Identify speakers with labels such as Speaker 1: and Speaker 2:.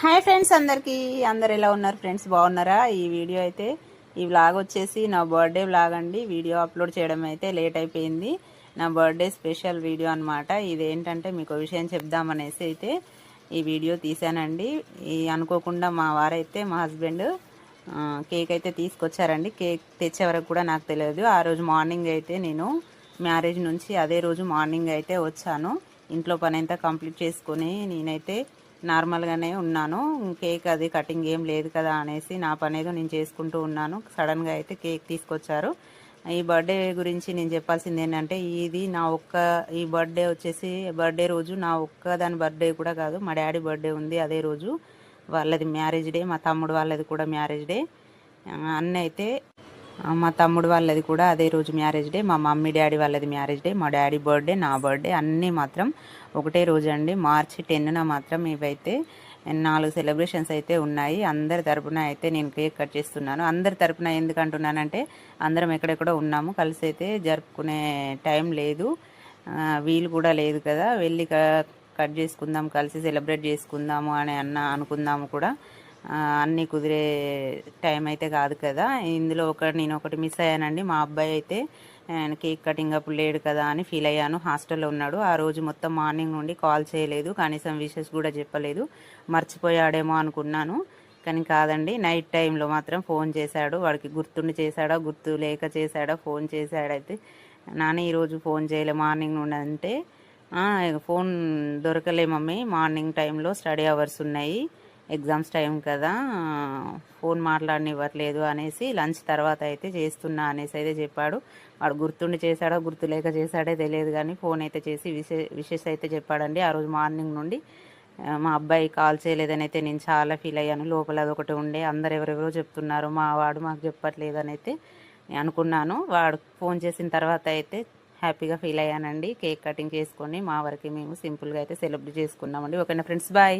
Speaker 1: Hi friends అందరికీ. అందరు ఎలా ఉన్నారు ఫ్రెండ్స్? బాగున్నారా? ఈ వీడియో అయితే ఈ వ్లాగ్ వచ్చేసి నా బర్త్డే వ్లాగ్ అండి. వీడియో అప్లోడ్ చేయడం అయితే లేట్ అయిపోయింది. నా బర్త్డే స్పెషల్ వీడియో అనమాట ఇదేంటంటే మీకు విషయం చెప్దామనేసి అయితే ఈ వీడియో తీశానండి. ఈ అనుకోకుండా మా వారైతే మా హస్బెండ్ కేక్ అయితే తీసుకొచ్చారండి. కేక్ తెచ్చే వరకు కూడా నాకు తెలియదు. ఆ రోజు మార్నింగ్ అయితే నేను మ్యారేజ్ నుంచి అదే రోజు మార్నింగ్ అయితే వచ్చాను. ఇంట్లో పని అంతా కంప్లీట్ చేసుకొని నేనైతే నార్మల్గానే ఉన్నాను. కేక్ అది కటింగ్ ఏం లేదు కదా అనేసి నా పనేదో నేను చేసుకుంటూ ఉన్నాను. సడన్గా అయితే కేక్ తీసుకొచ్చారు. ఈ బర్త్డే గురించి నేను చెప్పాల్సింది ఏంటంటే ఇది నా ఒక్క ఈ బర్త్డే వచ్చేసి బర్త్డే రోజు నా ఒక్క దాని బర్త్డే కూడా కాదు మా డాడీ బర్త్డే ఉంది అదే రోజు. వాళ్ళది మ్యారేజ్ డే మా తమ్ముడు వాళ్ళది కూడా మ్యారేజ్ డే. అన్న అయితే మా తమ్ముడు వాళ్ళది కూడా అదే రోజు మ్యారేజ్ డే మా మమ్మీ డాడీ వాళ్ళది మ్యారేజ్ డే మా డాడీ బర్త్డే నా బర్త్డే అన్నీ మాత్రం ఒకటే రోజు అండి. మార్చి టెన్న మాత్రం ఇవైతే నాలుగు సెలబ్రేషన్స్ అయితే ఉన్నాయి. అందరి తరపున అయితే నేను కేక్ కట్ చేస్తున్నాను. అందరి తరపున ఎందుకు అంటున్నానంటే అందరం ఎక్కడెక్కడో ఉన్నాము. కలిసి అయితే జరుపుకునే టైం లేదు. వీలు కూడా లేదు కదా. వెళ్ళి క- కట్ చేసుకుందాం కలిసి సెలబ్రేట్ చేసుకుందాము అని అన్న అనుకుందాము కూడా. అన్నీ కుదిరే టైం అయితే కాదు కదా. ఇందులో ఒకటి నేను ఒకటి మిస్ అయ్యానండి. మా అబ్బాయి అయితే ఆయన కేక్ కటింగ్ అప్పుడు లేడు కదా అని ఫీల్ అయ్యాను. హాస్టల్లో ఉన్నాడు. ఆ రోజు మొత్తం మార్నింగ్ నుండి కాల్ చేయలేదు. కనీసం విషెస్ కూడా చెప్పలేదు. మర్చిపోయాడేమో అనుకున్నాను. కానీ కాదండి నైట్ టైంలో మాత్రం ఫోన్ చేశాడు. వాడికి గుర్తుండి చేశాడా గుర్తు లేక చేశాడా ఫోన్ చేశాడైతే నాన్న ఈరోజు ఫోన్ చేయలే మార్నింగ్ నుండి అంటే ఫోన్ దొరకలే మమ్మీ. మార్నింగ్ టైంలో స్టడీ అవర్స్ ఉన్నాయి. ఎగ్జామ్స్ టైం కదా ఫోన్ మాట్లాడనివ్వట్లేదు అనేసి లంచ్ తర్వాత అయితే చేస్తున్నా అనేసి అయితే చెప్పాడు. వాడు గుర్తుండి చేశాడో గుర్తు లేక చేశాడో తెలియదు కానీ ఫోన్ అయితే చేసి విషే విషెస్ అయితే చెప్పాడండి. ఆ రోజు మార్నింగ్ నుండి మా అబ్బాయి కాల్ చేయలేదని అయితే నేను చాలా ఫీల్ అయ్యాను. లోపల అదొకటి ఉండే అందరు ఎవరెవరో చెప్తున్నారు మా వాడు మాకు చెప్పట్లేదు అని అయితే అనుకున్నాను. వాడు ఫోన్ చేసిన తర్వాత అయితే హ్యాపీగా ఫీల్ అయ్యానండి. కేక్ కటింగ్ చేసుకొని మా వరకు మేము సింపుల్గా అయితే సెలబ్రేట్ చేసుకున్నామండి. ఓకేనా ఫ్రెండ్స్ బాయ్.